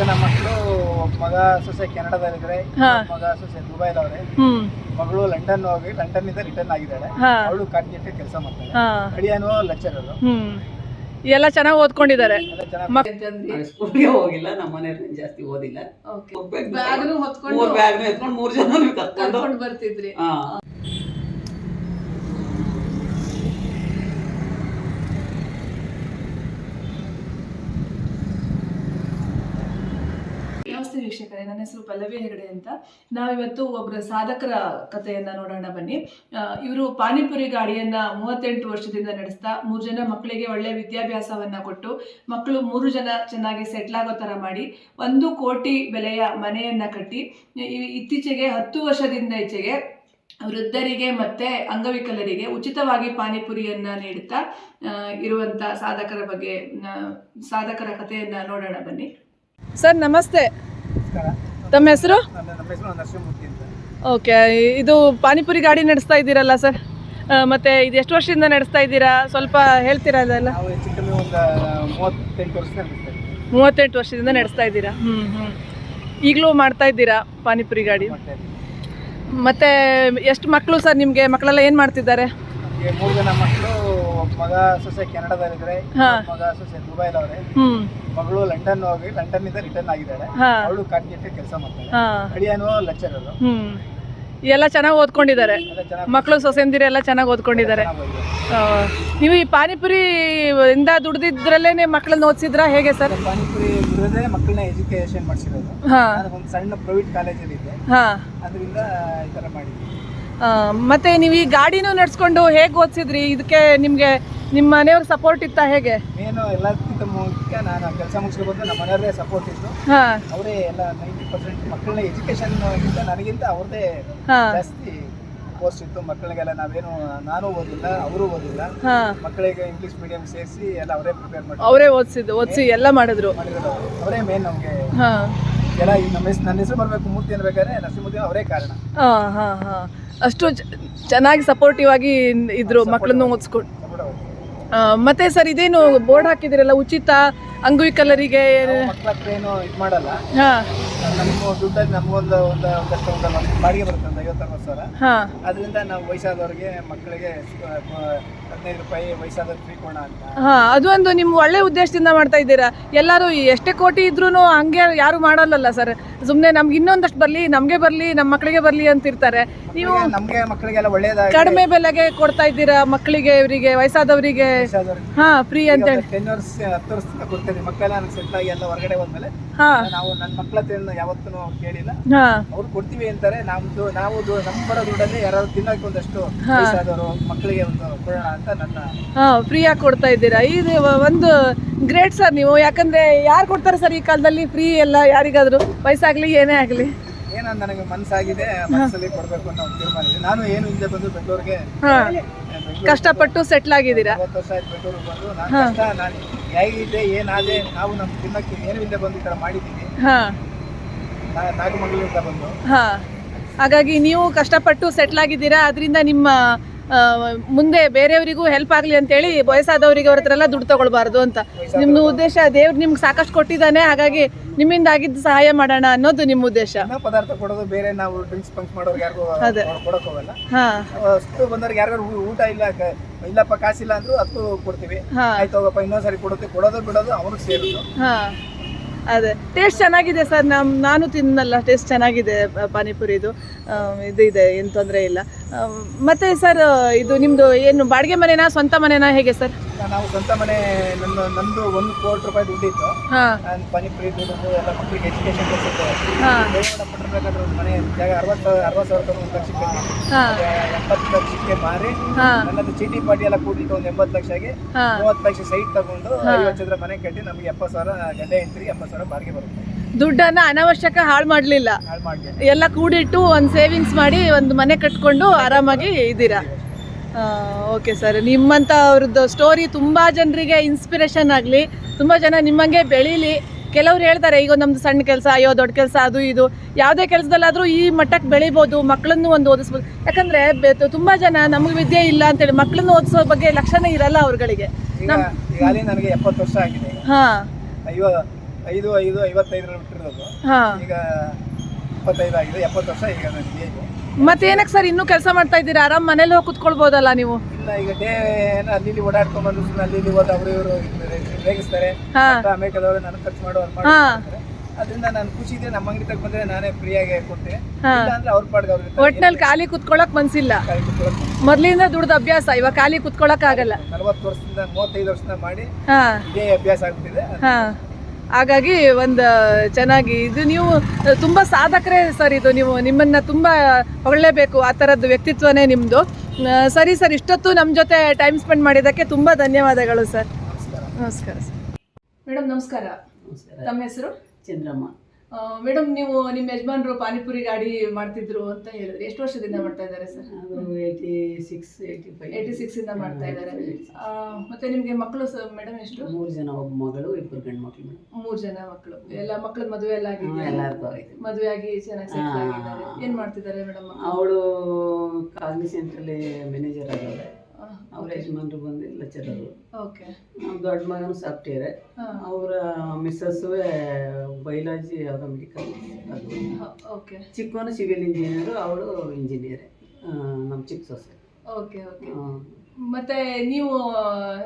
ನಮ್ಮ ಮಕ್ಕಳು ಮಗ ಸೊಸೆ ಕೆನಡಾದಲ್ಲಿದ್ದಾರೆ ಹಾ. ಮಗ ಸೊಸೆ ದುಬೈಲವ್ರೆ ಹ್ಮ್. ಮಗಳು ಲಂಡನ್ ಹೋಗಿ ಲಂಡನ್ ಇಂದ ರಿಟರ್ನ್ ಆಗಿದ್ದಾಳೆ. ಹಾ. ಅವಳು ಕಾರ್ಗೆಟ್ ಕೆಲಸ ಮಾಡ್ತಾಳೆ. ಹಾ. ಅಳಿಯನು ಲೆಕ್ಚರರು ಹ್ಮ್. ಎಲ್ಲ ಚೆನ್ನಾಗಿ ಓದ್ಕೊಂಡಿದ್ದಾರೆ. ಎಲ್ಲ ಚೆನ್ನಾಗಿ ಮಕ್ ಸ್ಕೂಲ್ಗೆ ಹೋಗಿಲ್ಲ ನಮ್ಮ ಮನೆಯವ್ರು ಜಾಸ್ತಿ ಓದಿಲ್ಲ. ಹೋಗ್ಬೇಕು. ಬ್ಯಾಗ್ನು ಹೊತ್ಕೊಂಡು ಮೂರ್ ಬ್ಯಾಗ್ ಎತ್ಕೊಂಡು ಮೂರ್ ಜನ ಕರ್ಕೊಂಡು ಕರ್ಕೊಂಡು ಬರ್ತಿದ್ರಿ. ಹಾ ನಮಸ್ತೆ ವೀಕ್ಷಕರೇ ನನ್ನ ಹೆಸರು ಪಲ್ಲವಿ ಹೆಗಡೆ ಅಂತ. ನಾವಿವತ್ತು ಒಬ್ಬರ ಸಾಧಕರ ಕಥೆಯನ್ನ ನೋಡೋಣ ಬನ್ನಿ. ಇವರು ಪಾನಿಪುರಿ ಗಾಡಿಯನ್ನ ಮೂವತ್ತೆಂಟು ವರ್ಷದಿಂದ ನಡೆಸ್ತಾ ಮೂರು ಜನ ಮಕ್ಕಳಿಗೆ ಒಳ್ಳೆ ವಿದ್ಯಾಭ್ಯಾಸವನ್ನ ಕೊಟ್ಟು ಮಕ್ಕಳು ಮೂರು ಜನ ಚೆನ್ನಾಗಿ ಸೆಟ್ಲ್ ಆಗೋ ತರ ಮಾಡಿ ಒಂದು ಕೋಟಿ ಬೆಲೆಯ ಮನೆಯನ್ನ ಕಟ್ಟಿ ಇತ್ತೀಚೆಗೆ ಹತ್ತು ವರ್ಷದಿಂದ ಈಚೆಗೆ ವೃದ್ಧರಿಗೆ ಮತ್ತೆ ಅಂಗವಿಕಲರಿಗೆ ಉಚಿತವಾಗಿ ಪಾನಿಪುರಿಯನ್ನ ನೀಡುತ್ತಾ ಇರುವಂತ ಸಾಧಕರ ಬಗ್ಗೆ ಸಾಧಕರ ಕಥೆಯನ್ನ ನೋಡೋಣ ಬನ್ನಿ. ಸರ್, ನಮಸ್ತೆ. ತಮ್ಮ ಹೆಸರು? ಓಕೆ ಇದು ಪಾನಿಪುರಿ ಗಾಡಿ ನಡೆಸ್ತಾ ಇದ್ದೀರಲ್ಲ ಸರ್? ಮತ್ತೆ ಇದು ಎಷ್ಟು ವರ್ಷದಿಂದ ನಡೆಸ್ತಾ ಇದ್ದೀರಾ? ಸ್ವಲ್ಪ ಹೇಳ್ತೀರಾ ಅದೆಲ್ಲ ಮೂವತ್ತೆಂಟು ವರ್ಷದಿಂದ ನಡೆಸ್ತಾ ಇದ್ದೀರಾ? ಹ್ಞೂ ಹ್ಮ್. ಈಗಲೂ ಮಾಡ್ತಾ ಇದ್ದೀರಾ ಪಾನಿಪುರಿ ಗಾಡಿ? ಮತ್ತೆ ಎಷ್ಟು ಮಕ್ಕಳು ಸರ್ ನಿಮಗೆ? ಮಕ್ಕಳೆಲ್ಲ ಏನು ಮಾಡ್ತಿದ್ದಾರೆ? ಮೂರು ಜನ ಮಕ್ಕಳು ಮಗ ಸೊಸೆ ಕೆನಡಾದಲ್ಲಿದ್ದಾರೆ ಹಾ. ಮಗ ಸೊಸೆ ದುಬೈಲವ್ರೆ ಹ್ಮ್. ಮಗಳು ಲಂಡನ್ ಹೋಗಿ ಲಂಡನ್ ಇಂದ ರಿಟರ್ನ್ ಆಗಿದ್ದಾಳೆ. ಹಾ. ಅವಳು ಕಾರ್ಗೆಟ್ ಕೆಲಸ ಮಾಡ್ತಾಳೆ. ಹಾ. ಅಳಿಯನು ಲೆಕ್ಚರರು ಹ್ಮ್. ಎಲ್ಲ ಚೆನ್ನಾಗಿ ಓದ್ಕೊಂಡಿದ್ದಾರೆ. ಎಲ್ಲ ಚೆನ್ನಾಗಿ ಮಕ್ಕಳು ಸೊಸೆಂದಿರು ಎಲ್ಲ ಚೆನ್ನಾಗಿ ಓದ್ಕೊಂಡಿದ್ದಾರೆ. ಆ, ನೀವು ಈ ಪಾನಿಪುರಿ ಇಂದ ದುಡ್ದಿದ್ರಲ್ಲೇನೆ ಮಕ್ಕಳನ್ನ ಓದ್ಸಿದ್ರ? ಹೇಗೆ ಸರ್? ಪಾನಿಪುರಿ ಬಿಡೋದೇ ಮಕ್ಕಳನ್ನ ಎಜುಕೇಶನ್ ಮಾಡಿಸಿರೋದು. ಹಾ. ನಾನು ಒಂದು ಸಣ್ಣ ಪ್ರೈವೇಟ್ ಕಾಲೇಜಲ್ಲಿ ಇದ್ದೆ. ಹಾ. ಅದರಿಂದ ಈ ಥರ ಮಾಡಿದ್ವಿ. ಆ, ಮತ್ತೆ ನೀವು ಈ ಗಾಡಿನೂ ನಡೆಸ್ಕೊಂಡು ಹೇಗೆ ಓದಿಸಿದ್ರಿ? ಇದಕ್ಕೆ ನಿಮಗೆ ನಿಮ್ಮ ಮನೆಯವ್ರ ಸಪೋರ್ಟ್ ಇತ್ತಾ ಹೇಗೆ? ಏನು ಎಲ್ಲದಕ್ಕಿಂತ ಮುಖ್ಯ ನಾನು ಕೆಲಸ ಮುಗಿಸ್ಕೊಂಡು ನಮ್ಮ ಮನೆಯವರೇ ಸಪೋರ್ಟ್ ಇತ್ತು. ಹಾಂ. ಅವರೇ ಎಲ್ಲ ನೈಂಟಿ ಪರ್ಸೆಂಟ್ ಮಕ್ಕಳನ್ನ ಎಜುಕೇಶನ್ ನನಗಿಂತ ಅವ್ರದ್ದೇ ಹಾ. ಜಾಸ್ತಿ ಕೋರ್ಸ್ ಇತ್ತು. ಮಕ್ಕಳಿಗೆಲ್ಲ ನಾವೇನು ನಾನು ಓದಿಲ್ಲ ಅವರು ಓದಿಲ್ಲ. ಹಾ. ಮಕ್ಕಳಿಗೆ ಇಂಗ್ಲಿಷ್ ಮೀಡಿಯಂ ಸೇರಿಸಿ ಎಲ್ಲ ಅವರೇ ಪ್ರಿಪೇರ್ ಮಾಡಿ ಅವರೇ ಓದಿಸಿದ್ದು ಓದಿಸಿ ಎಲ್ಲ ಮಾಡಿದ್ರು. ಮಾಡಿರೋದು ಅವರೇ. ಮೇನ್ ನಮಗೆ ಹಾ. ಎಲ್ಲ ನಮ್ಮ ಹೆಸರು ನನ್ನ ಹೆಸರು ಬರಬೇಕು ಮೂರ್ತಿ ಅನ್ಬೇಕಾದ್ರೆ ನರಸಿಂಹಮೂರ್ತಿ ಅವರೇ ಕಾರಣ. ಹಾ ಹಾ ಹಾ. ಅಷ್ಟು ಚ- ಚೆನ್ನಾಗಿ ಸಪೋರ್ಟಿವ್ ಆಗಿ ಇದ್ರು ಮಕ್ಕಳನ್ನು ಓದಿಸ್ಕೊಂಡು ಮತ್ತೆ ಸರ್ ಇದೇನು ಬೋರ್ಡ್ ಹಾಕಿದಿರಲ್ಲ ಉಚಿತ ಅಂಗವಿಕಲರಿಗೆ ಕಲರಿಗೆ ಏನು? ಇದು ಮಾಡಲ್ಲ. ಹಾ. ನಮ್ಮ ದುಡ್ಡಲ್ಲಿ ನಮಗೊಂದು ಒಂದು ಒಂದಷ್ಟು ಒಂದು ಬಾಡಿಗೆ ಬರುತ್ತೆ ಒಂದು ಐವತ್ತು ಅರವತ್ತು ಸಾವಿರ ಹಾ. ಅದರಿಂದ ನಾವು ವಯಸ್ಸಾದವ್ರಿಗೆ ಮಕ್ಕಳಿಗೆ ಹದಿನೈದು ರೂಪಾಯಿ ವಯಸ್ಸಾದವ್ರಿಗೆ ಫ್ರೀ ಕೊಡೋಣ ಅಂತ. ಹಾ ಅದು ಒಂದು ನಿಮ್ಮ ಒಳ್ಳೆ ಉದ್ದೇಶದಿಂದ ಮಾಡ್ತಾ ಇದ್ದೀರಾ? ಎಲ್ಲರೂ ಎಷ್ಟೇ ಕೋಟಿ ಇದ್ರೂ ಹಂಗೆ ಯಾರು ಮಾಡಲ್ಲಲ್ಲ ಸರ್. ಸುಮ್ಮನೆ ನಮ್ಗೆ ಇನ್ನೊಂದಷ್ಟು ಬರಲಿ ನಮಗೆ ಬರಲಿ ನಮ್ಮ ಮಕ್ಕಳಿಗೆ ಬರಲಿ ಅಂತಿರ್ತಾರೆ. ನೀವು ನಮಗೆ ಮಕ್ಕಳಿಗೆಲ್ಲ ಒಳ್ಳೇದಾಗಿ ಕಡಿಮೆ ಬೆಲೆಗೆ ಕೊಡ್ತಾ ಇದ್ದೀರಾ ಮಕ್ಕಳಿಗೆ ಇವರಿಗೆ ವಯಸ್ಸಾದವರಿಗೆ? ಹಾ ಫ್ರೀ ಅಂತ ಹೇಳಿ. ಟೆನ್ ವರ್ಷ ಹತ್ತು ಕೊಡ್ತೀವಿ ಮಕ್ಕಳೆಲ್ಲ ನನಗೆ ಸೆಟ್ ಆಗಿ ಎಲ್ಲ ಹೊರಗಡೆ ಹೋದ್ಮೇಲೆ ಹಾ. ನಾವು ನನ್ನ ಮಕ್ಕಳ ಹತ್ರ ಯಾವತ್ತೂ ಕೇಳಿಲ್ಲ. ಹಾ. ಅವ್ರು ಕೊಡ್ತೀವಿ ಅಂತಾರೆ ನಮ್ದು ನಾವು ದು- ನಮ್ ಬರೋ ದುಡ್ಡಲ್ಲಿ ಯಾರು ತಿನ್ನೋಕೆ ಒಂದಷ್ಟು ವಯಸ್ಸಾದವರು ಮಕ್ಕಳಿಗೆ ಒಂದು ಕೊಡೋಣ ಅಂತ ನನ್ನ ಹಾ ಫ್ರೀಯಾಗಿ ಕೊಡ್ತಾ ಇದ್ದೀರಾ? ಇದು ಒಂದು ಗ್ರೇಟ್ ಸರ್ ನೀವು. ಯಾಕಂದ್ರೆ ಯಾರು ಕೊಡ್ತಾರೆ ಸರ್ ಈ ಕಾಲದಲ್ಲಿ? ಫ್ರೀ ಎಲ್ಲ ಯಾರಿಗಾದ್ರೂ? ವಯಸ್ಸಾಗ್ಲಿ ಏನೇ ಆಗಲಿ. ಏನೋ ನನಗೆ ಮನಸ್ಸಾಗಿದೆ ಮನಸ್ಸಲ್ಲಿ ಕೊಡ್ಬೇಕು ಅನ್ನೋ ಒಂದು ತೀರ್ಮಾನ ಇದೆ. ನಾನು ಏನು ಹಿಂದೆ ಬಂದು ಬೆಂಗಳೂರಿಗೆ ಕಷ್ಟಪಟ್ಟು ಸೆಟ್ಲ್ ಆಗಿದ್ದೀರಾ? ಮೂವತ್ತು ವರ್ಷ ಆಯ್ತು ಬೆಂಗಳೂರಿಗೆ ಬಂದು. ನಾನು ಕಷ್ಟ ನಾನು ಹೇಗಿದೆ ಏನಾದೆ ನಾವು ನಮ್ಮ ತಿನ್ನಕ್ಕೆ ಏನು ಹಿಂದೆ ಬಂದು ಈ ಥರ ಮಾಡಿದ್ದೀವಿ. ಹಾ. ನಾ- ನಾಗಮಂಗಲದಿಂದ ಬಂದು. ಹಾ. ಹಾಗಾಗಿ ನೀವು ಕಷ್ಟಪಟ್ಟು ಸೆಟ್ಲ್ ಆಗಿದ್ದೀರಾ? ಅದರಿಂದ ನಿಮ್ಮ ಆ, ಮುಂದೆ ಬೇರೆಯವರಿಗೂ ಹೆಲ್ಪ್ ಆಗಲಿ ಅಂತೇಳಿ ವಯಸ್ಸಾದವರಿಗೆ ಅವ್ರ ಹತ್ರ ಎಲ್ಲ ದುಡ್ಡು ತಗೊಳ್ಬಾರ್ದು ಅಂತ. ನಿಮ್ಮ ಉದ್ದೇಶ ದೇವ್ರು ನಿಮ್ಗೆ ಸಾಕಷ್ಟು ಕೊಟ್ಟಿದ್ದಾನೆ. ಹಾಗಾಗಿ ನಿಮ್ಮಿಂದ ಆಗಿದ್ದು ಸಹಾಯ ಮಾಡೋಣ ಅನ್ನೋದು ನಿಮ್ಮ ಉದ್ದೇಶ. ಪದಾರ್ಥ ಕೊಡೋದು ಬೇರೆ ನಾವು ಡ್ರಿಂಕ್ಸ್ ಪಂಕ್ಸ್ ಮಾಡೋರ್ಗೆ ಯಾರಿಗೂ ಅದೇ. ಕೊಡೋಕೆ ಹೋಗಲ್ಲ. ಹಾ. ಅಷ್ಟು ಬಂದವ್ರಿಗೆ ಯಾರ್ಯಾರು ಊಟ ಇಲ್ಲ ಕ- ಇಲ್ಲಪ್ಪ ಕಾಸಿಲ್ಲ ಅಂದ್ರು ಅದಕ್ಕೂ ಕೊಡ್ತೀವಿ. ಹಾ. ಆಯ್ತು ಹೋಗಪ್ಪ ಇನ್ನೊಂದ್ಸರಿ ಕೊಡುತ್ತೆ. ಕೊಡೋದು ಬಿಡೋದು ಅವ್ರಿಗೆ ಸೇರೋದು ಹಾ. ಅದೇ. ಟೇಸ್ಟ್ ಚೆನ್ನಾಗಿದೆ ಸರ್. ನಮ್ ನಾನು ತಿನ್ನಲ್ಲ. ಟೇಸ್ಟ್ ಚೆನ್ನಾಗಿದೆ ಪಾನಿಪುರಿ ಪಾನಿಪುರಿದು. ಇದು ಇದೆ ಏನು ತೊಂದರೆ ಇಲ್ಲ. ಮತ್ತೆ ಸರ್ ಇದು ನಿಮ್ಮದು ಏನು ಬಾಡಿಗೆ ಮನೆನಾ ಸ್ವಂತ ಮನೆನಾ ಹೇಗೆ ಸರ್? ನಾವು ಸ್ವಂತ ಮನೆ ನನ್ನ ನಂದು ಒಂದು ಕೋಟಿ ರೂಪಾಯಿ ದುಡ್ಡಿತ್ತು. ಹಾಂ. ನಾನು ಪನಿಪುರಿ ದುಡ್ಡು ಎಲ್ಲ ಮಕ್ಕಳಿಗೆ ಎಜುಕೇಶನ್ ಕೊಡ್ಸಿದ್ದೆ. ಹಾಂ. ದೇವರ ಪಟ್ಟಿರ್ಬೇಕಾದ್ರೆ ಒಂದು ಮನೆ ಜಾಗ ಅರವತ್ತು ಅರವತ್ತು ಸಾವಿರ ರೂಪಾಯಿ ಒಂದು ಲಕ್ಷಕ್ಕೆ ಎಪ್ಪತ್ತು ಲಕ್ಷಕ್ಕೆ ಮಾರಿ ನನ್ನದು ಚೀಟಿ ಪಾಟಿ ಎಲ್ಲ ಕೂಡಿಟ್ಟು ಒಂದು ಎಂಬತ್ತು ಲಕ್ಷಕ್ಕೆ ಹಾಂ. ಮೂವತ್ತು ಲಕ್ಷ ಸೈಟ್ ತಗೊಂಡು ಐವತ್ತು ಚದರ ಮನೆ ಕಟ್ಟಿ ನಮಗೆ ಎಪ್ಪತ್ತು ಸಾವಿರ ಗಂಟೆ ಎಂಟ್ರಿ ಎಪ್ಪತ್ತು ಸಾವಿರ ಬಾಡಿಗೆ ಬರುತ್ತೆ. ದುಡ್ಡನ್ನ ಅನವಶ್ಯಕ ಹಾಳು ಮಾಡಲಿಲ್ಲ. ಎಲ್ಲ ಕೂಡಿಟ್ಟು ಒಂದು ಸೇವಿಂಗ್ಸ್ ಮಾಡಿ ಒಂದು ಮನೆ ಕಟ್ಕೊಂಡು ಆರಾಮಾಗಿ ಇದ್ದೀರಾ? ಓಕೆ ಸರ್ ನಿಮ್ಮಂಥ ಅವ್ರದ್ದು ಸ್ಟೋರಿ ತುಂಬ ಜನರಿಗೆ ಇನ್ಸ್ಪಿರೇಷನ್ ಆಗಲಿ ತುಂಬ ಜನ ನಿಮ್ಮಂಗೆ ಬೆಳೀಲಿ. ಕೆಲವ್ರು ಹೇಳ್ತಾರೆ ಈಗ ನಮ್ದು ಸಣ್ಣ ಕೆಲಸ ಅಯ್ಯೋ ದೊಡ್ಡ ಕೆಲಸ ಅದು ಇದು. ಯಾವುದೇ ಕೆಲಸದಲ್ಲಾದರೂ ಈ ಮಟ್ಟಕ್ಕೆ ಬೆಳಿಬೋದು ಮಕ್ಕಳನ್ನು ಒಂದು ಓದಿಸ್ಬೋದು. ಯಾಕಂದರೆ ತುಂಬ ಜನ ನಮಗೆ ವಿದ್ಯೆ ಇಲ್ಲ ಅಂತೇಳಿ ಮಕ್ಕಳನ್ನು ಓದಿಸೋ ಬಗ್ಗೆ ಲಕ್ಷಣ ಇರಲ್ಲ ಅವ್ರುಗಳಿಗೆ. ಈಗಾಗಲೇ ನನಗೆ ಎಪ್ಪತ್ತು ವರ್ಷ ಆಗಿದೆ. ಹಾಂ. ಐದು ಐದು ಐವತ್ತೈದರಲ್ಲಿ ಬಿಟ್ಟಿರೋದು ಹಾ. ಈಗ ಇಪ್ಪತ್ತೈದು ಆಗಿದೆ ಎಪ್ಪತ್ತು ವರ್ಷ ಈಗ ನನಗೆ ಏಜು ಮತ್ತೆ ಏನಕ್ಕೆ ಸರ್ ಇನ್ನೂ ಕೆಲಸ ಮಾಡ್ತಾ ಇದ್ದೀರಾ? ಆರಾಮ್ ಮನೇಲಿ ಹೋಗಿ ಕುತ್ಕೊಳ್ಬೋದಲ್ಲ ನೀವು? ಇಲ್ಲ ಈಗ ಡೇ ಏನೋ ಅಲ್ಲಿ ಓಡಾಡ್ಕೊಂಡ್ ಬಂದು ಅಲ್ಲಿ ಇಲ್ಲಿ ಹೋದ ಅವರು ಇವರು ರೇಗಿಸ್ತಾರೆ. ಹಾ. ಅಮೇರಿಕದವರು ನನಗೆ ಖರ್ಚು ಮಾಡೋ ಅವ್ರು ಹಾ. ಮಾಡ್ತಾರೆ. ಅದರಿಂದ ನಾನು ಖುಷಿ ಇದೆ ನಮ್ಮ ಅಂಗಡಿ ತಗೊಂಡ್ ಬಂದ್ರೆ ನಾನೇ ಫ್ರೀಯಾಗಿ ಕೊಡ್ತೀನಿ ಹಾ. ಇಲ್ಲ ಅಂದ್ರೆ ಅವ್ರ ಪಾಡ್ಗೆ ಅವ್ರಿಗೆ ಒಟ್ನಲ್ಲಿ ಖಾಲಿ ಕುತ್ಕೊಳಕ್ ಮನ್ಸಿಲ್ಲ. ಮೊದ್ಲಿಂದ ದುಡ್ದು ಅಭ್ಯಾಸ ಇವಾಗ ಖಾಲಿ ಕುತ್ಕೊಳಕ್ ಆಗಲ್ಲ. ನಲವತ್ತು ವರ್ಷದಿಂದ ಮೂವತ್ತೈದು ವರ್ಷದಿಂದ ಮಾಡಿ ಹಾ. ಇದೇ ಅಭ್ಯಾಸ ಆಗ್ತಿದೆ ಹಾ. ಹಾಗಾಗಿ ಒಂದು ಚೆನ್ನಾಗಿ ಇದು ನೀವು ತುಂಬ ಸಾಧಕರೇ ಸರ್ ಇದು ನೀವು ನಿಮ್ಮನ್ನ ತುಂಬ ಹೊಗಳಲೇಬೇಕು ಆ ಥರದ್ದು ವ್ಯಕ್ತಿತ್ವನೇ ನಿಮ್ಮದು ಸರಿ ಸರ್ ಇಷ್ಟೊತ್ತು ನಮ್ಮ ಜೊತೆ ಟೈಮ್ ಸ್ಪೆಂಡ್ ಮಾಡಿದ್ದಕ್ಕೆ ತುಂಬ ಧನ್ಯವಾದಗಳು ಸರ್. ನಮಸ್ಕಾರ ನಮಸ್ಕಾರ ಸರ್. ಮೇಡಮ್ ನಮಸ್ಕಾರ. ನಮಸ್ಕಾರ. ತಮ್ಮ ಹೆಸರು? ಚಂದ್ರಮ್ಮ. ಮೇಡಮ್ ನೀವು ನಿಮ್ಮ ಯಜಮಾನರು ಪಾನಿಪುರಿ ಗಾಡಿ ಮಾಡ್ತಿದ್ರು ಅಂತ ಹೇಳಿದ್ರೆ. ಎಷ್ಟು ವರ್ಷದಿಂದ ಮಾಡ್ತಾ ಇದ್ದಾರೆ sir? Eighty six eighty five eighty six ಇಂದ ಮಾಡ್ತಾ ಇದ್ದಾರೆ. ಆ, ಮತ್ತೆ ನಿಮ್ಗೆ ಮಕ್ಕಳು ಮೇಡಮ್ ಎಷ್ಟು? ಮೂರು ಜನ ಒಬ್ಬ ಮಗಳು ಇಬ್ಬರು ಗಂಡು ಮಕ್ಕಳು ಮೂರು ಜನ ಮಕ್ಕಳು. ಎಲ್ಲ ಮಕ್ಕಳ ಮದುವೆ ಎಲ್ಲ ಆಗಿದೆ. ಮದುವೆ ಆಗಿ ಚೆನ್ನಾಗಿ ಸೆಟ್ಲ್. ಆಗಿದ್ದಾರೆ. ಏನ್ ಮಾಡ್ತಿದ್ದಾರೆ ಮೇಡಮ್ ಅವಳು ಕಾಗ್ನಿ ಸೆಂಟ್ರಲ್ಲಿ ಮ್ಯಾನೇಜರ್ ಆಗಿದ್ದಾಳೆ ಅವ್ರ ಯಜಮಾನ್ರು ಬಂದು ಲೆಕ್ಚರರು ಓಕೆ. ನಮ್ಮ ದೊಡ್ಡ ಮಗನು ಸಾಫ್ಟ್ವೇರ್. ಅವರ ಮಿಸ್ಸಸ್ಸು ಬಯಲಾಜಿ ಯಾವುದೋ ಮೆಡಿಕಲ್ ಅದು. ಓಕೆ. ಚಿಕ್ಕವನು ಸಿವಿಲ್ ಇಂಜಿನಿಯರು ಅವಳು ಇಂಜಿನಿಯರ್ ನಮ್ಮ ಚಿಕ್ಕ ಸೊಸೆ. Okay okay. ಮತ್ತೆ ನೀವು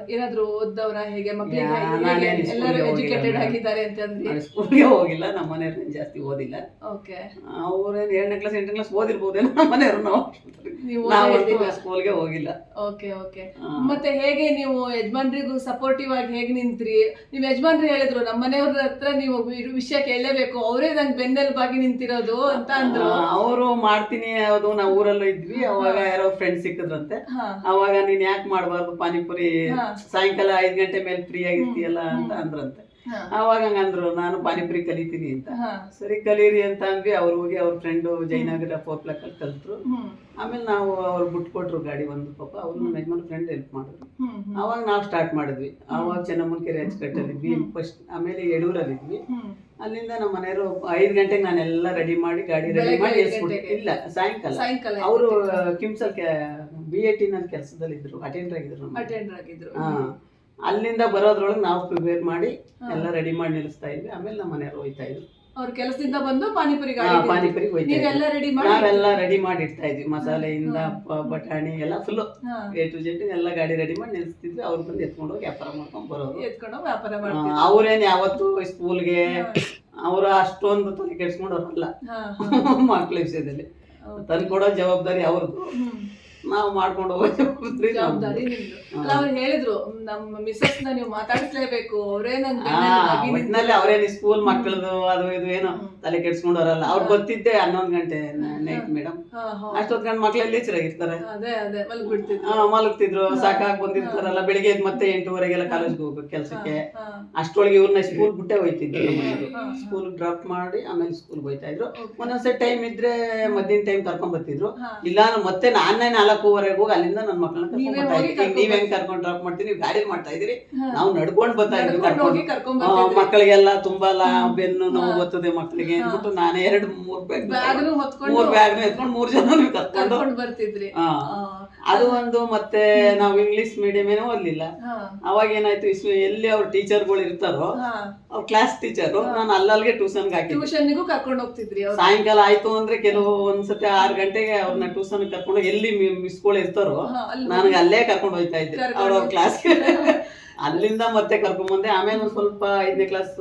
ಏನಾದ್ರು ಓದ್ದವ್ರ ಹೇಗೆ ಮಕ್ಕಳಿಗೆ ಯಾ- ಹೇಗೆ ಎಲ್ಲರೂ ಸ್ಕೂಲ್ಗೆ ಹೋಗಿಲ್ಲ ಎಜುಕೇಟೆಡ್. ಆಗಿದ್ದಾರೆ ಅಂತಂದ್ರಿ ಅವ್ಳು ಸ್ಕೂಲ್ಗೆ ಹೋಗಿಲ್ಲ ನಮ್ಮ ಮನೆಯವ್ರು ಜಾಸ್ತಿ ಓದಿಲ್ಲ. ಓಕೆ. ಅವ್ರೇನು ಏಳನೇ ಕ್ಲಾಸ್ ಎಂಟನೇ ಕ್ಲಾಸ್ ಓದಿರ್ಬೋದೇನೋ ನಮ್ಮ ಮನೆಯವ್ರು ನಾವು ನೀವು ನಾವಂತೂ. ಸ್ಕೂಲ್ಗೆ ಹೋಗಿಲ್ಲ. Okay okay. ಮತ್ತೆ ಹೇಗೆ ನೀವು ಯಜಮಾನ್ರಿಗೂ ಸಪೋರ್ಟಿವ್ ಆಗಿ ಹೇಗೆ ನಿಂತ್ರಿ? ನಿಮ್ ಯಜಮಾನ್ರು ಹೇಳಿದ್ರು ನಮ್ಮ ಮನೆಯವ್ರ ಹತ್ರ ನೀವು ಈ ವಿಷಯ ಕೇಳಲೇಬೇಕು ಅವರೇ ನಂಗೆ ಬೆನ್ನೆಲುಬಾಗಿ ನಿಂತಿರೋದು ಅಂತ ಅಂದ್ರು. ಅವರು ಮಾಡ್ತೀನಿ ಅದು ನಾವು ಊರಲ್ಲೂ ಇದ್ವಿ ಅವಾಗ ಯಾರೋ ಫ್ರೆಂಡ್ ಸಿಕ್ಕಿದ್ರಂತೆ. ಹಾ. ಅವಾಗ ನೀನ್ ಯಾಕೆ ಮಾಡಬಾರ್ದು? ಪಾನಿಪುರಿ. ಸಾಯಂಕಾಲ ಐದ್ ಗಂಟೆ ಮೇಲೆ ಫ್ರೀ ಆಗಿರ್ತೀಯಲ್ಲ ಅಂತ ಅಂದ್ರಂತೆ. ಹಾ. ಅವಾಗ ಹಂಗಂದ್ರು ನಾನು ಪಾನಿಪುರಿ ಕಲಿತೀನಿ ಅಂತ. ಸರಿ ಕಲೀರಿ ಅಂತ ಅಂದ್ವಿ. ಅವ್ರು ಹೋಗಿ ಅವ್ರ ಫ್ರೆಂಡು ಜಯನಗರ ಅಲ್ಲಿ ಕಲ್ತ್ರು. ಆಮೇಲೆ ನಾವು ಅವ್ರು ಬಿಟ್ಕೊಟ್ರು ಗಾಡಿ ಒಂದು ಪಾಪ. ಅವ್ರು ಯಜಮಾನ್ ಫ್ರೆಂಡ್ ಹೆಲ್ಪ್ ಮಾಡಿದ್ರು. ಅವಾಗ ನಾವು ಸ್ಟಾರ್ಟ್ ಮಾಡಿದ್ವಿ. ಅವಾಗ ಚೆನ್ನಮ್ಮನ ಕೆರೆ ಅಚ್ಚುಕಟ್ಟಲ್ಲಿದ್ವಿ ಫಸ್ಟ್ ಆಮೇಲೆ ಯಡೂರಲ್ಲಿದ್ವಿ ಇದ್ವಿ. ಅಲ್ಲಿಂದ ನಮ್ಮ ಮನೆಯವರು ಐದು ಗಂಟೆಗೆ ನಾನೆಲ್ಲ ರೆಡಿ ಮಾಡಿ ಗಾಡಿ ರೆಡಿ ಮಾಡಿ? ಇಲ್ಲ ಸಾಯಂಕಾಲ. ಸಾಯಂಕಾಲ ಅವರು ಕಿಮ್ಸಲ್ ಬಿ ಎ ಟಿ ನಲ್ಲಿ ಕೆಲಸದಲ್ಲಿ ಇದ್ರು ಅಟೆಂಡರ್ ಆಗಿದ್ರು ನಮ್ಮ. ಅಟೆಂಡರ್ ಆಗಿದ್ರು. ಹಾ. ಅಲ್ಲಿಂದ ಬರೋದ್ರೊಳಗೆ ನಾವು ಪ್ರಿಪೇರ್ ಮಾಡಿ ಎಲ್ಲ ರೆಡಿ ಮಾಡಿ ನಿಲ್ಲಿಸ್ತಾ ಇದ್ವಿ. ಆಮೇಲೆ ನಮ್ಮ ಮನೆಯವರು ಹೋಯ್ತಾ ಇದ್ರು. ಅವ್ರ ಕೆಲಸದಿಂದ ಬಂದು ಪಾನಿಪುರಿ ಹಾ, ಗಾಡಿ ಪಾನಿಪುರಿಗೆ ಹೋಯ್ತಾ ನೀವೆಲ್ಲ ರೆಡಿ ಮಾಡಿ ನಾವೆಲ್ಲ ರೆಡಿ ಮಾಡಿ ಇಡ್ತಾ ಇದ್ವಿ. ಮಸಾಲೆಯಿಂದ ಪ- ಬಟಾಣಿ ಎಲ್ಲ ಫುಲ್ ಹಾ. ಎ ಟು ಜೆಡ್ ಎಲ್ಲ ಗಾಡಿ ರೆಡಿ ಮಾಡಿ ನಿಲ್ಲಿಸ್ತಿದ್ವಿ. ಅವ್ರು ಬಂದು ಎತ್ಕೊಂಡು ಹೋಗಿ ವ್ಯಾಪಾರ ಮಾಡ್ಕೊಂಡು ಬರೋದು ಎತ್ಕೊಂಡು ವ್ಯಾಪಾರ ಆ, ಮಾಡ್ತೀವಿ ಅವ್ರೇನ್ ಯಾವತ್ತು ಸ್ಕೂಲ್ಗೆ ಅವ್ರ ಅಷ್ಟೊಂದು ತಲೆ ಕೆಡ್ಸ್ಕೊಂಡವ್ರಲ್ಲ ಮಕ್ಳ ವಿಷಯದಲ್ಲಿ. ತಂದ್ಕೊಡೋ ತಂದು ಕೊಡೋ ಜವಾಬ್ದಾರಿ ಅವ್ರದ್ದು ಹ್ಮ್. ನಾವು ಮಾಡ್ಕೊಂಡು ಹೋಗ್ತೀವಿ ಜವಾಬ್ದಾರಿ ನಮ್ದು. ಅಲ್ಲ ಅವ್ರು ಹೇಳಿದ್ರು ನಮ್ಮ ಮಿಸ್ಸಸ್ನ ನೀವು ಮಾತಾಡಿಸ್ಲೇಬೇಕು ಅವರೇ ನನ್ ಅವ್ರೇನು ಸ್ಕೂಲ್ ಮಕ್ಕಳದು ಅದು ಇದು ಏನೋ ತಲೆ ಕೆಡ್ಸ್ಕೊಂಡವ್ರಲ್ಲ ಅವ್ರು ಗೊತ್ತಿದ್ದೆ ಹನ್ನೊಂದು ಗಂಟೆ ನೈಟ್ ಮೇಡಮ್ ಅಷ್ಟೊತ್ತು ಗಂಟೆ ಮಕ್ಳೆಲ್ಲಿ ಚೆನ್ನಾಗಿರ್ತಾರೆ ಅದೇ ಅದೇ ಆ, ಮಲಗ್ತಿದ್ರು ಸಾಕಾಗಿ ಬಂದಿರ್ತಾರಲ್ಲ ಬೆಳಿಗ್ಗೆ ಎದ್ದು ಮತ್ತೆ ಎಂಟೂವರೆಗೆಲ್ಲ ಕಾಲೇಜ್ಗೆ ಹೋಗ್ಬೇಕು ಕೆಲ್ಸಕ್ಕೆ. ಹಾ. ಅಷ್ಟೊಳಗೆ ಇವ್ರನ್ನ ಸ್ಕೂಲ್ ಬಿಟ್ಟೆ ಹೋಯ್ತಿದ್ರು ಸ್ಕೂಲ್ ಡ್ರಾಪ್ ಮಾಡಿ ಆಮೇಲೆ ಸ್ಕೂಲ್ ಹೋಯ್ತಾ ಇದ್ರು. ಒಂದೊಂದ್ಸರಿ ಟೈಮ್ ಇದ್ರೆ ಮಧ್ಯಾಹ್ನ ಟೈಮ್ ಕರ್ಕೊಂಡ್ ಬರ್ತಿದ್ರು. ಇಲ್ಲ ಮತ್ತೆ ನಾನೇ ನಾಲ್ಕೂವರೆಗೆ ಹೋಗಿ ಅಲ್ಲಿಂದ ನನ್ನ ಮಕ್ಕಳನ್ನ ಕರ್ಕೊಂಡ್ ನೀವೇ ಹೋಗಿ ನೀವ್ ಕರ್ಕೊಂಡ್ ಡ್ರಾಪ್ ಮಾಡ್ತೀನಿ ನೀವು ಗಾಡಿ ಮಾಡ್ತಾ ಇದೀರಿ. ನಾವು ನಡ್ಕೊಂಡ್ ಬರ್ತಾ ಇದ್ವಿ ಕರ್ಕೊಂಡು. ಮಕ್ಕಳಿಗೆಲ್ಲ ತುಂಬಲ್ಲ ಬೆನ್ನು ನೋವು ಬರ್ತದೆ ಮಕ್ಕಳಿಗೆ ಅಂದ್ಬಿಟ್ಟು ನಾನೇ ಎರಡು ಮೂರ್ ಬ್ಯಾಗ್ ಮೂರ್ ಬ್ಯಾಗ್ ಎತ್ಕೊಂಡು ಮೂರ್ ಜನ ಕರ್ಕೊಂಡು ಕರ್ಕೊಂಡ್ ಬರ್ತಿದ್ರಿ. ಅದು ಒಂದು ಮತ್ತೆ ನಾವು ಇಂಗ್ಲಿಷ್ ಮೀಡಿಯಂ ಏನೋ ಓದ್ಲಿಲ್ಲ. ಅವಾಗ ಏನಾಯ್ತು ಇಸ್ ಎಲ್ಲಿ ಅವ್ರ ಟೀಚರ್ಗಳು ಇರ್ತಾರೋ. ಅವ್ರ ಕ್ಲಾಸ್ ಟೀಚರ್ ನಾನು ಅಲ್ಲಲ್ಲಿಗೆ ಟ್ಯೂಷನ್ ಹಾಕಿ ಟ್ಯೂಷನ್ನಿಗೂ ಕರ್ಕೊಂಡು ಹೋಗ್ತಿದ್ರಿ ಸಾಯಂಕಾಲ ಆಯ್ತು ಅಂದ್ರೆ ಕೆಲವು ಒಂದ್ಸತಿ ಆರ್ ಗಂಟೆಗೆ ಅವ್ರನ್ನ ಟ್ಯೂಷನ್ ಕರ್ಕೊಂಡು ಎಲ್ಲಿ ಮಿಸ್ಗಳು ಇರ್ತಾರೋ ನನಗೆ ಅಲ್ಲೇ ಕರ್ಕೊಂಡು ಹೋಯ್ತಾ ಇದ್ದೆ. ಅವ್ರ ಕ್ಲಾಸ್ಗೆ ಅಲ್ಲಿಂದ ಮತ್ತೆ ಕರ್ಕೊಂಡ್ ಬಂದೆ ಆಮೇಲೆ ಒಂದ್ ಸ್ವಲ್ಪ ಐದನೇ ಕ್ಲಾಸ್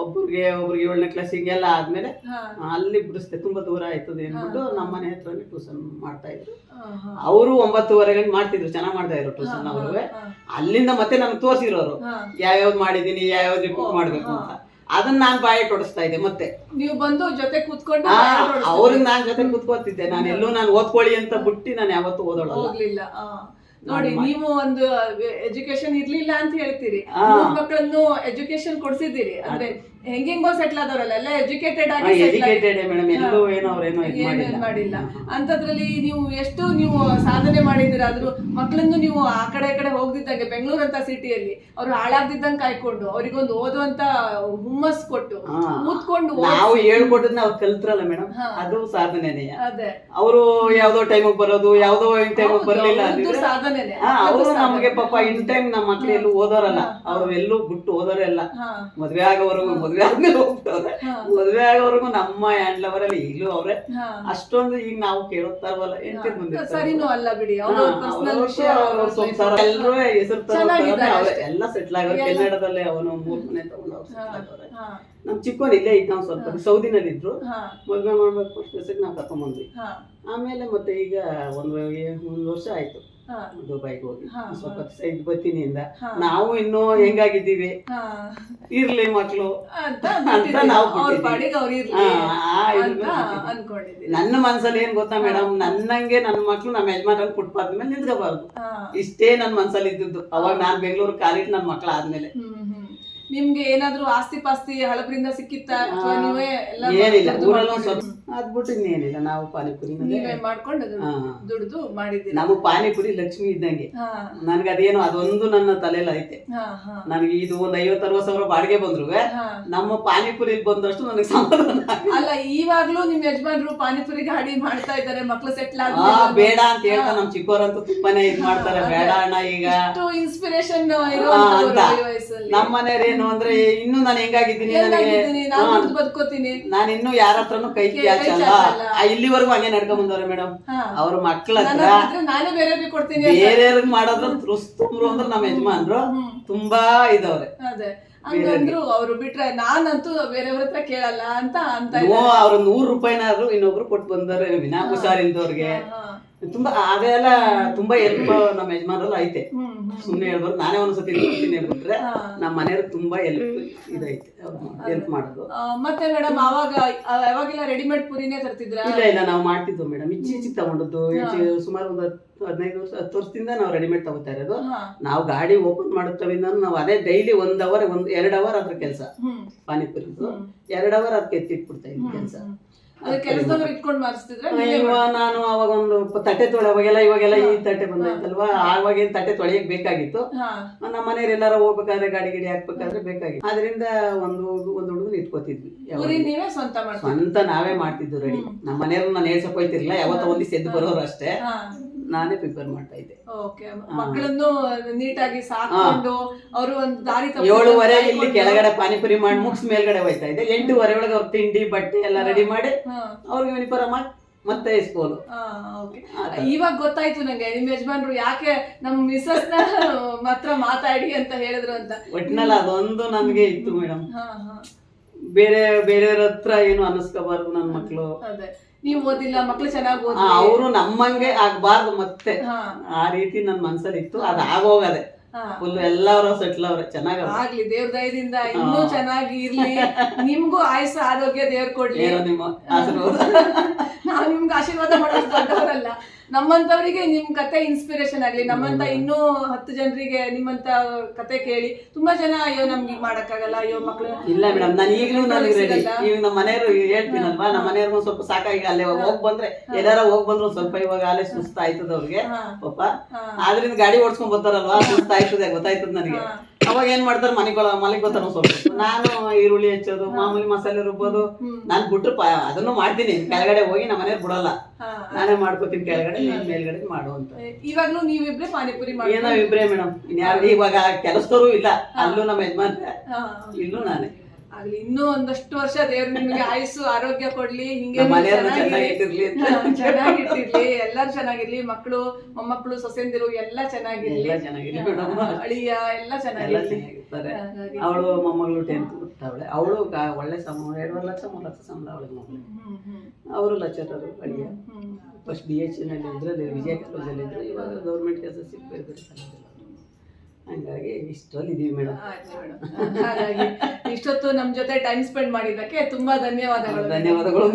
ಒಬ್ಬರಿಗೆ ಒಬ್ರಿಗೆ ಒಬ್ರಿಗೆ ಏಳನೇ ಕ್ಲಾಸ್ ಹಿಂಗೆಲ್ಲ ಆದ್ಮೇಲೆ ಅಲ್ಲಿ ಬಿಡಿಸ್ದೆ. ತುಂಬಾ ದೂರ ಆಯ್ತದೆ ಅಂದ್ಬಿಟ್ಟು ನಮ್ಮ ಮನೆ ಹತ್ರನೇ ಟ್ಯೂಷನ್ ಮಾಡ್ತಾ ಇದ್ರು. ಅವರು ಒಂಬತ್ತುವರೆ ಗಂಟೆ ಮಾಡ್ತಿದ್ರು. ಚೆನ್ನಾಗಿ ಮಾಡ್ತಾ ಇದ್ರು ಟ್ಯೂಷನ್ ಅವ್ರಿಗೆ ಅಲ್ಲಿಂದ ಮತ್ತೆ ನನ್ಗೆ ತೋರಿಸಿರೋರು. ಯಾವ ಯಾವ್ಯಾವ್ದು ಮಾಡಿದೀನಿ ಯಾವ್ಯಾವ್ದು ರಿಪೋರ್ಟ್ ಮಾಡ್ಬೇಕು ಅಂತ. ಅದನ್ನ ನಾನು ಬಾಯಿ ತೊಡಸ್ತಾ ಇದ್ದೆ ಮತ್ತೆ. ನೀವು ಬಂದು ಜೊತೆ ಕೂತ್ಕೊಂಡು ನಾನು. ಅವ್ರಿಗೆ ನಾನ್ ಜೊತೆ ಕೂತ್ಕೊತಿದ್ದೆ ನಾನು ಎಲ್ಲೂ ನಾನು ಓದ್ಕೊಳ್ಳಿ ಅಂತ ಬಿಟ್ಟು ನಾನು ಯಾವತ್ತೂ ಓದೋಳಲ್ಲ. ನೋಡಿ ನೀವು ಒಂದು ಎಜುಕೇಶನ್ ಇರ್ಲಿಲ್ಲ ಅಂತ ಹೇಳ್ತೀರಿ. ಮಕ್ಕಳನ್ನು ಎಜುಕೇಶನ್ ಕೊಡ್ಸಿದ್ದೀರಿ. ಅಂದ್ರೆ ಹೆಂಗೆಂಗೋ ಸೆಟ್ಲ್ ಆದವರಲ್ಲ ಎಲ್ಲ ಎಜುಕೇಟೆಡ್ ಆಗಿ ಎಜುಕೇಟೆಡ್ ಮೇಡಮ್ ಎಲ್ಲೂ ಏನೋ ಅವ್ರೇನೋ ಇದು ಏನೇನ್ ಮಾಡಿಲ್ಲ. ಮಾಡಿಲ್ಲ. ಅಂತದ್ರಲ್ಲಿ ನೀವು ಎಷ್ಟು ನೀವು ಸಾಧನೆ ಮಾಡಿದ್ದೀರ ಆದ್ರೂ ಮಕ್ಕಳನ್ನು ನೀವು ಆ ಕಡೆ ಈ ಕಡೆ ಹೋಗ್ದಿದ್ದಂಗೆ ಬೆಂಗಳೂರು ಅಂತ ಸಿಟಿಯಲ್ಲಿ ಅವ್ರು ಹಾಳಾಗ್ದಿದ್ದಂಗೆ ಕಾಯ್ಕೊಂಡು ಅವ್ರಿಗೊಂದು ಓದುವಂತ ಹುಮ್ಮಸ್ ಕೊಟ್ಟು ಹಾ. ಕೂತ್ಕೊಂಡು ನಾವು ಹೇಳ್ಕೊಟ್ಟದ್ನ ಅವ್ರು ಕಲ್ತ್ರಲ್ಲ ಮೇಡಮ್ ಹಾ. ಅದು ಸಾಧನೆನೇ. ಅದೇ. ಅವರು ಯಾವ್ದೋ ಟೈಮ್ ಬರೋದು ಯಾವ್ದೋ ಟೈಮಿಗೆ ಹೌದು, ಬರ್ಲಿಲ್ಲ ಅವ್ರದ್ದು ಅಂದಿದ್ರೆ ಸಾಧನೆನೆ. ಹಾ ಅವ್ರದ್ದು ಅವರು ನಮಗೆ ಸಾಧನೆ. ಪಾಪ ಇನ್ ಟೈಮ್ ನಮ್ಮ ಮಕ್ಳು ಎಲ್ಲೂ ಓದೋರಲ್ಲ. ಅವ್ರು ಎಲ್ಲೂ ಬಿಟ್ಟು ಓದೋರೇ ಇಲ್ಲ. ಹಾ. ಮದ್ವೆ ಆಗೋವರೆಗೂ ಮದ್ವೆ ಆದ್ಮೇಲೆ ಹೋಗ್ತವ್ರೆ. ಮದ್ವೆ ಆಗೋವರೆಗೂ ನಮ್ಮ ಹ್ಯಾಂಡ್ ಅಲ್ಲಿ ಈಗಲೂ ಅವ್ರೆ. ಅಷ್ಟೊಂದು ಈಗ ನಾವು ಕೇಳುತ್ತಾರಲ್ಲ ಹೆಂಡತಿ ಮುಂದೆ ಸರಿನೂ ಅಲ್ಲ ಬಿಡಿ. ಎಲ್ಲರೂ ಹೆಸರು. ಎಲ್ಲ ಸೆಟ್ಲ್ ಆಗೋರು. ಕನ್ನಡದಲ್ಲೇ ಕೆನಡಾದಲ್ಲೇ ಅವನು ಮೂರ್ ಮನೆ ತಗೊಂಡು ಅವ್ರು ಸೆಟ್ಲ್ ಆಗೋರೆ. ನಮ್ ಚಿಕ್ಕವನ್ ಇಲ್ಲೇ ಇದ್ದ ನಾವು ಸ್ವಲ್ಪ ಸೌದಿನಲ್ಲಿ ಇದ್ರು ಮದ್ವೆ ಮಾಡ್ಬೇಕು ನಾವು ಕರ್ಕೊಂಡ್ಬಂದ್ವಿ ಹಾ, ಆಮೇಲೆ ಮತ್ತೆ ಈಗ ಒಂದು ಒಂದು ವರ್ಷ ಆಯ್ತು. ದುಬೈಗೆ ಹೋಗಿ. ಸ್ವಲ್ಪ ಸೈಡ್ ಇಂದ ನಾವು ಇನ್ನು ಹೆಂಗಾಗಿದ್ದೀವಿ. ಇರ್ಲಿ ಮಕ್ಕಳು ಅಂತ ನಾವು ನನ್ನ ಮನ್ಸಲ್ಲಿ ಏನ್ ಗೊತ್ತಾ ಮೇಡಮ್? ನನ್ನಂಗೆ ನನ್ನ ಮಕ್ಳು ನಮ್ಮ ಯಜಮಾನಲ್ಲಿ ಫುಟ್ಪಾತ್ ಮೇಲೆ ನಿಂತ್ಕೋಬಾರ್ದು. ಇಷ್ಟೇ ನನ್ನ ಮನ್ಸಲ್ಲಿ ಇದ್ದಿದ್ದು. ಅವಾಗ ನಾನ್ ಬೆಂಗಳೂರು ಕಾಲಿಟ್ಟು ನನ್ನ ಮಕ್ಳು ಆದ್ಮೇಲೆ. ನಿಮ್ಗೆ ಏನಾದ್ರೂ ಆಸ್ತಿ ಪಾಸ್ತಿ ಹಳಬರಿಂದ ಸಿಕ್ಕಿತ್ತ? ಅಥವಾ ನೀವೇ ಏನಿಲ್ಲ. ಊರಲ್ಲೂ ಸ್ವಲ್ಪ ಅದ್ಬಿಟ್ಟು ಇನ್ನೇನಿಲ್ಲ ನಾವು ಪಾನಿಪುರಿ ನೀವೇ ಮಾಡ್ಕೊಂಡು. ದುಡ್ದು ಮಾಡಿದ್ದೀರಿ? ನಮಗೆ ಪಾನಿಪುರಿ ಲಕ್ಷ್ಮಿ ಇದ್ದಂಗೆ. ನನ್ಗೆ ಅದೇನೋ ಅದೊಂದು ನನ್ನ ತಲೆಯಲ್ಲಿ ಐತೆ. ನನಗೆ ಇದು ಒಂದ್ ಐವತ್ತು ಅರವತ್ತು ಸಾವಿರ ಬಾಡಿಗೆ ಬಂದ್ರು. ನಮ್ಮ ಪಾನಿಪುರಿ ಬಂದಷ್ಟು ನನಗೆ ಸಮಾಧಾನ ಅಲ್ಲ ಇವಾಗ್ಲೂ ನಿಮ್ ಯಜಮಾನ್ರು ಪಾನಿಪುರಿ ಗಾಡಿ ಮಾಡ್ತಾ ಇದ್ದಾರೆ ಮಕ್ಳು ಸೆಟ್ಲ್ ಆ ಬೇಡ ಅಂತ ಹೇಳ್ತಾ ನಮ್ ಚಿಕ್ಕವರಂತೂ ತುಂಬಾನೇ ಇದ್ ಮಾಡ್ತಾರೆ. ಬೇಡ ಅಣ್ಣ ಈಗ. ಇನ್ಸ್ಪಿರೇಷನ್. ನಮ್ಮ ಮನೆಯವ್ರು ಏನು ಅಂದ್ರೆ ಇನ್ನು ನಾನು ಹೆಂಗಾಗಿದ್ದೀನಿ ನಾನು ಇನ್ನು ಯಾರ ಹತ್ರನು ಕೈ ಕೈ ಚಾಚಲ್ಲ ಇಲ್ಲಿವರೆಗೂ ಹಂಗೆ ನಡ್ಕೊಂಡ್ ಬಂದವ್ರೆ ಮೇಡಮ್. ಅವ್ರ ಮಕ್ಳ ಹತ್ರ ನಾನೇ ಬೇರೆ ಕೊಡ್ತೀನಿ. ಬೇರೆಯವ್ರಿಗೆ ಮಾಡೋದ್ರ ತುಸ್ತುಂಬ್ರು ಅಂದ್ರೆ ನಮ್ಮ ಯಜಮಾನ್ರು ತುಂಬಾ ಇದಾವ್ರೆ. ಹಂಗಂದ್ರು ಅವ್ರು ಬಿಟ್ರೆ ನಾನಂತೂ ಬೇರೆಯವ್ರ ಹತ್ರ ಕೇಳಲ್ಲ ಅಂತ ಅಂತ ಅವ್ರು ನೂರು ರೂಪಾಯಿನಾದ್ರು ಇನ್ನೊಬ್ರು ಕೊಟ್ಟು ಬಂದವ್ರೆ ವಿನಾ ಹುಷಾರಿಲ್ದವ್ರಿಗೆ. ತುಂಬಾ ಅದೆಲ್ಲ ತುಂಬಾ ಹೆಲ್ಪ್ ನಮ್ಮ ಯಜಮಾನ್ರಲ್ಲ ಐತೆ. ಸುಮ್ಮನೆ ಹೇಳ್ಬಾರ್ದು ನಾನೇ ಒಂದ್ಸತಿ ಕೊಡ್ತೀನಿ ಬಿಟ್ರೆ ನಮ್ಮ ಮನೆಯವ್ರ ತುಂಬಾ ಹೆಲ್ಪ್ ಇದೈತೆ. ಹೆಲ್ಪ್ ಮಾಡೋದು. ಮತ್ತೆ ಮೇಡಮ್ ಅವಾಗ ಯಾವಾಗೆಲ್ಲ ರೆಡಿಮೇಡ್ ಪುರಿನೇ ತರ್ತಿದ್ರ? ಇಲ್ಲ ಇಲ್ಲ ನಾವು ಮಾಡ್ತಿದ್ವು ಮೇಡಮ್ ಇಚ್ಚೀಚಿಗೆ ತಗೊಂಡದ್ದು. ಈಚೆ ಸುಮಾರು ಒಂದು ಹದಿನೈದು ವರ್ಷ ಹತ್ತು ವರ್ಷದಿಂದ ನಾವು ರೆಡಿಮೇಡ್ ತಗೋತಾ ಇರೋದು. ನಾವು ಗಾಡಿ ಓಪನ್ ಮಾಡುತ್ತವಿಂದ ನಾವು ಅದೇ ಡೈಲಿ ಒಂದ್ ಅವರ್ ಒಂದ್ ಎರಡ್ ಅವರ್ ಅದ್ರ ಕೆಲಸ ಹ್ಮ್. ಪಾನಿಪುರಿದು. ಎರಡ್ ಅವರ್ ಅದಕ್ಕೆ ಎತ್ತಿಟ್ಬಿಡ್ತಾ ಇದ್ವಿ ಕೆಲಸ. ನಾನು ಅವಾಗ ಒಂದು ತಟ್ಟೆ ತೊಳೆ ಅವಾಗೆಲ್ಲ ಇವಾಗೆಲ್ಲ ಈ ತಟ್ಟೆ ಬಂದೈತಲ್ವಾ? ಆವಾಗ ಏನ್ ತಟ್ಟೆ ತೊಳೆಯಕ್ ಬೇಕಾಗಿತ್ತು? ಹಾ. ನಮ್ಮ ಮನೆಯವ್ರು ಎಲ್ಲಾರ ಹೋಗ್ಬೇಕಾದ್ರೆ ಗಾಡಿ ಗಿಡಿ ಹಾಕ್ಬೇಕಾದ್ರೆ ಬೇಕಾಗಿತ್ತು. ಅದರಿಂದ ಒಂದು ಒಂದು ಹುಡುಗನ ಇಟ್ಕೋತಿದ್ವಿ ಯಾವಾಗ್ಲೂ. ಪುರಿ ನೀವೇ ಸ್ವಂತ ನಾವೇ ಮಾಡ್ತಿದ್ವಿ ರೆಡಿ. ನಮ್ಮ ಮನೆಯವ್ರು ನಾನು ಹೇಳ್ಸಕ್ ಹೋಯ್ತಿರ್ಲಿಲ್ಲ ಯಾವತ್ತ ಒಂದಿವ್ಸ ಎದ್ದು ಬರೋರು ಅಷ್ಟೇ. ಹಾ. ನಾನೇ ಪ್ರಿಪೇರ್ ಮಾಡ್ತಾ ಇದ್ದೆ. ಓಕೆ ಮಕ್ಕಳನ್ನು ನೀಟಾಗಿ ಸಾಕೊಂಡು ಅವರು ಒಂದು ದಾರಿ ಏಳುವರೆ ಇಲ್ಲಿ ಕೆಳಗಡೆ ಪಾನಿಪುರಿ ಮಾಡಿ ಮುಗಿಸ್ ಮೇಲ್ಗಡೆ ಹೋಯ್ತಾ ಇದ್ದೆ. ಎಂಟೂವರೆ ಒಳಗೆ ಅವ್ರು ತಿಂಡಿ ಬಟ್ಟೆ ಎಲ್ಲ ರೆಡಿ ಮಾಡಿ ಅವ್ರಿಗೆ ಯೂನಿಫಾರ್ಮ್ ಮಾಡಿ ಮತ್ತೆ ಇಸ್ಬೋದು. ಇವಾಗ ಗೊತ್ತಾಯ್ತು ನಂಗೆ ನಿಮ್ ಯಜಮಾನ್ರು ಯಾಕೆ ನಮ್ ಮಿಸಸ್ನ ಮಾತ್ರ ಮಾತಾಡಿ ಅಂತ ಹೇಳಿದ್ರು ಅಂತ. ಒಟ್ನಲ್ಲಿ ಅದೊಂದು ನನ್ಗೆ ಇತ್ತು ಮೇಡಮ್ ಬೇರೆ ಬೇರೆಯವ್ರ ಹತ್ರ ಏನು ಅನಿಸ್ಕೋಬಾರ್ದು ನನ್ನ ಮಕ್ಳು. ಅದೇ. ನೀವ್ ಓದಿಲ್ಲ ಮಕ್ಳು ಚೆನ್ನಾಗಿ ಓದಿ ಅವರು ನಮ್ಮಂಗೆ ಆಗ್ಬಾರ್ದು ಮತ್ತೆ. ಆ ರೀತಿ ನನ್ನ ಮನ್ಸಲ್ಲಿ ಇತ್ತು ಅದ್ ಆಗೋಗದೆ. ಫುಲ್ ಎಲ್ಲರೂ ಸೆಟ್ಲ್ ಅವ್ರೆ. ಚೆನ್ನಾಗ ಆಗ್ಲಿ ದೇವ್ರ ದಯದಿಂದ ಇನ್ನೂ ಚೆನ್ನಾಗಿ ಇರ್ಲಿ. ನಿಮ್ಗೂ ಆಯುಷ ಆರೋಗ್ಯ ದೇವ್ರ ಕೊಡ್ಲಿ. ನಿಮ್ಮ ಆಶೀರ್ವಾದ. ನಾವ್ ನಿಮ್ಗೆ ಆಶೀರ್ವಾದ ಮಾಡೋದು ದೊಡ್ಡವರಲ್ಲ. ನಮ್ಮಂತವರಿಗೆ ನಿಮ್ ಕತೆ ಇನ್ಸ್ಪಿರೇಷನ್ ಆಗ್ಲಿ ನಮ್ಮಂತ ಇನ್ನೂ ಹತ್ತು ಜನರಿಗೆ ನಿಮ್ಮಂತ ಕತೆ ಕೇಳಿ ತುಂಬಾ ಜನ ಅಯ್ಯೋ ನಮ್ಗೆ ಮಾಡಕ್ಕಾಗಲ್ಲ ಅಯ್ಯೋ ಮಕ್ಳು ಇಲ್ಲ ಮೇಡಮ್ ನಾನು ಈಗಲೂ ನನಗೆ. ಈಗ ನಮ್ಮ ಮನೆಯವರು ಹೇಳ್ತೀನಲ್ವಾ ನಮ್ಮ ಮನೆಯವ್ರಿಗೆ ಸ್ವಲ್ಪ ಸಾಕಾಗಿ ಅಲ್ಲೇ ಹೋಗ್ ಬಂದ್ರೆ ಎಲ್ಲಾರ ಹೋಗ್ ಬಂದ್ರು ಸ್ವಲ್ಪ ಇವಾಗ ಅಲ್ಲೇ ಸುಸ್ತ ಆಯ್ತದ ಅವ್ರಿಗೆ. ಪಾಪ. ಆದ್ರಿಂದ ಗಾಡಿ ಓಡಿಸ್ಕೊಂಡ್ ಬರ್ತಾರಲ್ವಾ ಸುಸ್ತ ಆಯ್ತದೆ ಗೊತ್ತಾಯ್ತದ ನನಗೆ. ಅವಾಗ ಏನ್ ಮಾಡ್ತಾರೆ ಮನೆಗೊಳ ಮನೆಗೆ ಬರ್ತಾರ ಸ್ವಲ್ಪ. ನಾನು ಈರುಳ್ಳಿ ಹೆಚ್ಚೋದು ಮಾಮೂಲಿ ಮಸಾಲೆ ರುಬ್ಬೋದು. ನಾನು ಬಿಟ್ರು ಅದನ್ನು ಮಾಡ್ತೀನಿ ಕೆಳಗಡೆ ಹೋಗಿ ನಮ್ಮ ಮನೆಯವ್ರು ಬಿಡಲ್ಲ. ನಾನೇ ಮಾಡ್ಕೋತೀನಿ ಕೆಳಗಡೆ. ಮೇಲ್ಗಡೆ ಮಾಡುವಂತ ಇವಾಗ್ಲೂ ನೀವಿಬ್ರೆ ಪಾನಿಪುರಿ ಮಾಡಿ ಏನೋ ಇಬ್ರೇ ಮೇಡಮ್. ಇನ್ಯಾರು ಇವಾಗ ಕೆಲಸದವರು ಇಲ್ಲ ಅಲ್ಲೂ ನಮ್ಮ ಯಜಮಾನ ಹಾ. ಇಲ್ಲೂ ನಾನೇ. ಆಗ್ಲಿ ಇನ್ನೂ ಒಂದಷ್ಟು ವರ್ಷ ದೇವ್ರು ನಿಮ್ಗೆ ಆಯುಸ್ಸು ಆರೋಗ್ಯ ಕೊಡ್ಲಿ ಹಿಂಗೆ ಚೆನ್ನಾಗಿರ್ಲಿ ಎಲ್ಲಾರು ಚೆನ್ನಾಗಿ- ಚೆನ್ನಾಗಿಟ್ಟಿರ್ಲಿ ಎಲ್ಲರೂ ಚೆನ್ನಾಗಿರ್ಲಿ ಮಕ್ಕಳು ಮೊಮ್ಮಕ್ಕಳು ಸೊಸೆಂದಿರು ಎಲ್ಲ ಚೆನ್ನಾಗಿರ್ಲಿ. ಅಳಿಯ ಎಲ್ಲ ಚೆನ್ನಾಗಿರ್ಲಿ. ಅವಳು ಮೊಮ್ಮಗಳು ಟೆಂತ್ ಬಿಡ್ತಾವಳೆ ಅವಳು ಒಳ್ಳೆ ಸಂಬಳ ಎರಡೂವರೆ ಲಕ್ಷ ಮೂರು ಲಕ್ಷ ಸಂಬಳ ಅವಳಿಗೆ ಮಗಳು. ಅವರು ಲಕ್ಷ ಅಳಿಯ. ಹ್ಮ್. ಫಸ್ಟ್ ಬಿ ಎಚ್ನಲ್ಲಿ ಅದೇ ವಿಜಯ ಕಾಲೇಜಲ್ಲಿ ಇದ್ರೆ ಇವಾಗ ಗೌರ್ಮೆಂಟ್ ಕೆಲಸ ಸಿಗ್ಬೇಕು ಹಂಗಾಗಿ ಇಷ್ಟರಲ್ಲಿ ಇದೀವಿ ಮೇಡಮ್. ಹಾಗಾಗಿ ಇಷ್ಟೊತ್ತು ನಮ್ಮ ಜೊತೆ ಟೈಮ್ ಸ್ಪೆಂಡ್ ಮಾಡಿದ್ದಕ್ಕೆ ತುಂಬಾ ಧನ್ಯವಾದಗಳು. ಧನ್ಯವಾದಗಳು